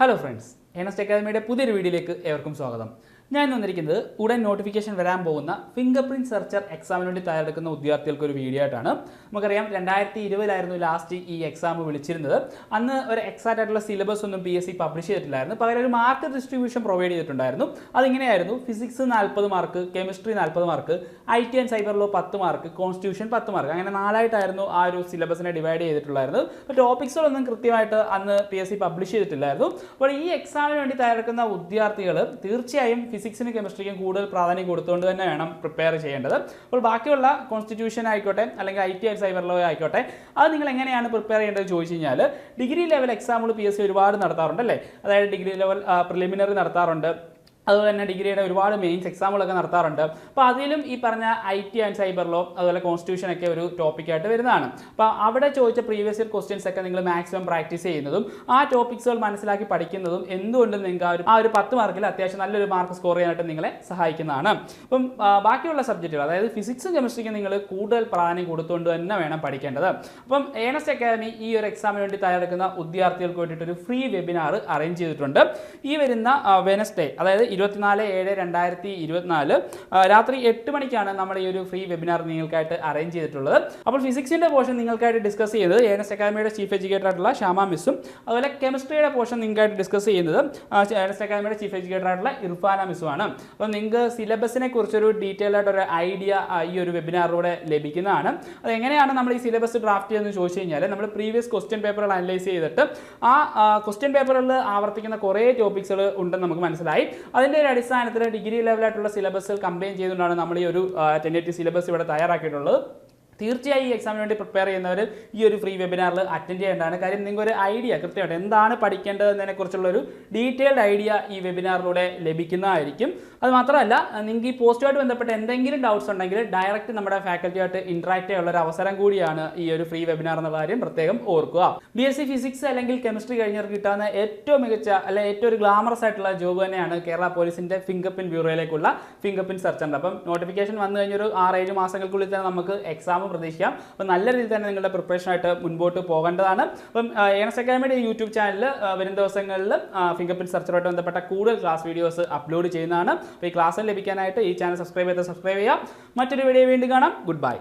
Hello friends എനസ്റ്റ് അക്കാദമിയുടെ പുതിയൊരു വീഡിയോയിലേക്ക് ഏവർക്കും സ്വാഗതം. ഞാൻ വന്നിരിക്കുന്നത് ഉടൻ നോട്ടിഫിക്കേഷൻ വരാൻ പോകുന്ന ഫിംഗർ പ്രിന്റ് സെർച്ചർ എക്സാമിന് വേണ്ടി തയ്യാറെടുക്കുന്ന വിദ്യാർത്ഥികൾക്ക് ഒരു വീഡിയോ ആയിട്ടാണ്. നമുക്കറിയാം രണ്ടായിരത്തി ഇരുപതിലായിരുന്നു ലാസ്റ്റ് ഈ എക്സാം വിളിച്ചിരുന്നത്. അന്ന് ഒരു എക്സാക്റ്റ് ആയിട്ടുള്ള സിലബസ് ഒന്നും പി എസ് സി പബ്ലിഷ് ചെയ്തിട്ടില്ലായിരുന്നു. പകരം ഒരു മാർക്ക് ഡിസ്ട്രിബ്യൂഷൻ പ്രൊവൈഡ് ചെയ്തിട്ടുണ്ടായിരുന്നു. അതിങ്ങനെയായിരുന്നു? ഫിസിക്സ് നാൽപ്പത് മാർക്ക് കെമിസ്ട്രി നാൽപ്പത് mark I T and cyber law പത്ത് മാർക്ക് കോൺസ്റ്റിറ്റ്യൂഷൻ പത്ത് മാർക്ക് അങ്ങനെ നാലായിട്ടായിരുന്നു ആ ഒരു സിലബസിനെ ഡിവൈഡ് ചെയ്തിട്ടുള്ളായിരുന്നു. അപ്പോൾ ടോപ്പിക്സുകളൊന്നും കൃത്യമായിട്ട് അന്ന് പി എസ് സി പബ്ലിഷ് ചെയ്തിട്ടില്ലായിരുന്നു. അപ്പോൾ ഈ എക്സാമിന് വേണ്ടി തയ്യാറെടുക്കുന്ന വിദ്യാർത്ഥികൾ തീർച്ചയായും ഫിസിക്സിനും കെമിസ്ട്രിക്കും കൂടുതൽ പ്രാധാന്യം കൊടുത്തുകൊണ്ട് തന്നെ വേണം പ്രിപ്പയർ ചെയ്യേണ്ടത്. അപ്പോൾ ബാക്കിയുള്ള കോൺസ്റ്റിറ്റ്യൂഷൻ ആയിക്കോട്ടെ അല്ലെങ്കിൽ I T and cyber law ആയിക്കോട്ടെ അത് നിങ്ങൾ എങ്ങനെയാണ് പ്രിപ്പയർ ചെയ്യേണ്ടത് ചോദിച്ചു കഴിഞ്ഞാൽ ഡിഗ്രി ലെവൽ എക്സാമുകൾ പി എസ് സി ഒരുപാട് നടത്താറുണ്ട് അല്ലേ? അതായത് ഡിഗ്രി ലെവൽ പ്രിലിമിനറി നടത്താറുണ്ട്. അതുപോലെ തന്നെ ഡിഗ്രിയുടെ ഒരുപാട് മെയിൻസ് എക്സാമുകളൊക്കെ നടത്താറുണ്ട്. അപ്പോൾ അതിലും ഈ പറഞ്ഞ I T and cyber law അതുപോലെ കോൺസ്റ്റിറ്റ്യൂഷൻ ഒക്കെ ഒരു ടോപ്പിക്കായിട്ട് വരുന്നതാണ്. അപ്പോൾ അവിടെ ചോദിച്ച പ്രീവിയസ് ഇയർ ക്വസ്റ്റ്യൻസ് ഒക്കെ നിങ്ങൾ മാക്സിമം പ്രാക്ടീസ് ചെയ്യുന്നതും ആ ടോപ്പിക്സുകൾ മനസ്സിലാക്കി പഠിക്കുന്നതും എന്തുകൊണ്ടും നിങ്ങൾക്ക് ആ ഒരു ആ ഒരു പത്ത് മാർക്കിൽ അത്യാവശ്യം നല്ലൊരു മാർക്ക് സ്കോർ ചെയ്യാനായിട്ട് നിങ്ങളെ സഹായിക്കുന്നതാണ്. അപ്പം ബാക്കിയുള്ള സബ്ജക്റ്റുകൾ അതായത് ഫിസിക്സും കെമിസ്ട്രിക്കും നിങ്ങൾ കൂടുതൽ പ്രാധാന്യം കൊടുത്തുകൊണ്ട് തന്നെ വേണം പഠിക്കേണ്ടത്. അപ്പം ഏണസ്റ്റ് അക്കാദമി ഈ ഒരു എക്സാമിന് വേണ്ടി തയ്യാറെടുക്കുന്ന വിദ്യാർത്ഥികൾക്ക് വേണ്ടിയിട്ട് ഒരു ഫ്രീ വെബിനാർ അറേഞ്ച് ചെയ്തിട്ടുണ്ട്. ഈ വരുന്ന വെനസ്ഡേ അതായത് ഇരുപത്തിനാല് ഏഴ് രണ്ടായിരത്തി ഇരുപത്തിനാല് രാത്രി എട്ട് മണിക്കാണ് നമ്മൾ ഈ ഒരു ഫ്രീ വെബിനാർ നിങ്ങൾക്കായിട്ട് അറേഞ്ച് ചെയ്തിട്ടുള്ളത്. അപ്പോൾ ഫിസിക്സിന്റെ പോർഷൻ നിങ്ങൾക്കായിട്ട് ഡിസ്കസ് ചെയ്യുന്നത് എസ് അക്കാദമിയുടെ ചീഫ് എഡ്യൂക്കേറ്റർ ആയിട്ടുള്ള ശ്യാമ മിസ്സും അതുപോലെ കെമിസ്ട്രിയുടെ പോർഷൻ നിങ്ങൾക്കായിട്ട് ഡിസ്കസ് ചെയ്യുന്നത് ഏണസ്റ്റ് അക്കാദമിയുടെ ചീഫ് എഡ്യൂക്കേറ്റർ ആയിട്ടുള്ള ഇർഫാന മിസ്സുമാണ്. അപ്പോൾ നിങ്ങൾക്ക് സിലബസിനെ കുറിച്ചൊരു ഡീറ്റെയിൽ ആയിട്ട് ഒരു ഐഡിയ ഈ ഒരു വെബിനാറിലൂടെ ലഭിക്കുന്നതാണ്. അത് എങ്ങനെയാണ് നമ്മൾ ഈ സിലബസ് ഡ്രാഫ്റ്റ് ചെയ്യുന്നത് ചോദിച്ചു കഴിഞ്ഞാൽ നമ്മൾ പ്രീവിയസ് ക്വസ്റ്റ്യൻ പേപ്പറുകൾ അനലൈസ് ചെയ്തിട്ട് ആ ക്വസ്റ്റ്യൻ പേപ്പറുകളിൽ ആവർത്തിക്കുന്ന കുറേ ടോപ്പിക്സുകൾ ഉണ്ടെന്ന് നമുക്ക് മനസ്സിലായി. അതിന്റെ ഒരു അടിസ്ഥാനത്തിൽ ഡിഗ്രി ലെവലായിട്ടുള്ള സിലബസിൽ കമ്പൈൻ ചെയ്തുകൊണ്ടാണ് നമ്മൾ ഈ ഒരു ടെന്നേറ്റീവ് സിലബസ് ഇവിടെ തയ്യാറാക്കിയിട്ടുള്ളത്. തീർച്ചയായും ഈ എക്സാമിന് വേണ്ടി പ്രിപ്പയർ ചെയ്യുന്നവർ ഈ ഒരു ഫ്രീ വെബിനാറിൽ അറ്റൻഡ് ചെയ്യേണ്ടതാണ്. കാര്യം നിങ്ങൾക്ക് ഒരു ഐഡിയ കൃത്യമായിട്ട് എന്താണ് പഠിക്കേണ്ടതെന്നതിനെ കുറിച്ചുള്ള ഒരു ഡീറ്റെയിൽഡ് ഐഡിയ ഈ വെബിനാറിലൂടെ ലഭിക്കുന്നതായിരിക്കും. അത് മാത്രമല്ല നിങ്ങൾക്ക് ഈ പോസ്റ്റുമായിട്ട് ബന്ധപ്പെട്ട് എന്തെങ്കിലും ഡൗട്ട്സ് ഉണ്ടെങ്കിൽ ഡയറക്റ്റ് നമ്മുടെ ഫാക്കൽറ്റിയായിട്ട് ഇന്ററാക്ട് ചെയ്യാനുള്ള ഒരു അവസരം കൂടിയാണ് ഈ ഒരു ഫ്രീ വെബിനാർ എന്നുള്ള കാര്യം പ്രത്യേകം ഓർക്കുക. ബി എസ് സി ഫിസിക്സ് അല്ലെങ്കിൽ കെമിസ്ട്രി കഴിഞ്ഞവർക്ക് കിട്ടാവുന്ന ഏറ്റവും മികച്ച അല്ലെ ഏറ്റവും ഒരു ഗ്ലാമറസ് ആയിട്ടുള്ള ജോബ് തന്നെയാണ് കേരള പോലീസിന്റെ ഫിംഗർ പ്രിന്റ് ബ്യൂറോയിലേക്കുള്ള ഫിംഗർ പ്രിന്റ് ഉണ്ട് അപ്പം നോട്ടിഫിക്കേഷൻ വന്നു കഴിഞ്ഞൊരു ആറേഴ് മാസങ്ങൾക്കുള്ളിൽ തന്നെ നമുക്ക് എക്സാം പ്രതീക്ഷിക്കാം. അപ്പം നല്ല രീതിയിൽ തന്നെ നിങ്ങളുടെ പ്രിപ്പറേഷൻ ആയിട്ട് മുൻപോട്ട് പോകേണ്ടതാണ്. അപ്പം ഏണസ് അക്കാദമിയുടെ യൂട്യൂബ് ചാനലിൽ വരും ദിവസങ്ങളിൽ ഫിംഗർ പ്രിന്റ് സെർച്ചറുമായിട്ട് ബന്ധപ്പെട്ട കൂടുതൽ ക്ലാസ് വീഡിയോസ് അപ്ലോഡ് ചെയ്യുന്നതാണ്. അപ്പോൾ ഈ ക്ലാസ്സിൽ ലഭിക്കാനായിട്ട് ഈ ചാനൽ സബ്സ്ക്രൈബ് ചെയ്ത് സബ്സ്ക്രൈബ് ചെയ്യുക. മറ്റൊരു വീഡിയോ വീണ്ടും കാണാം. Good bye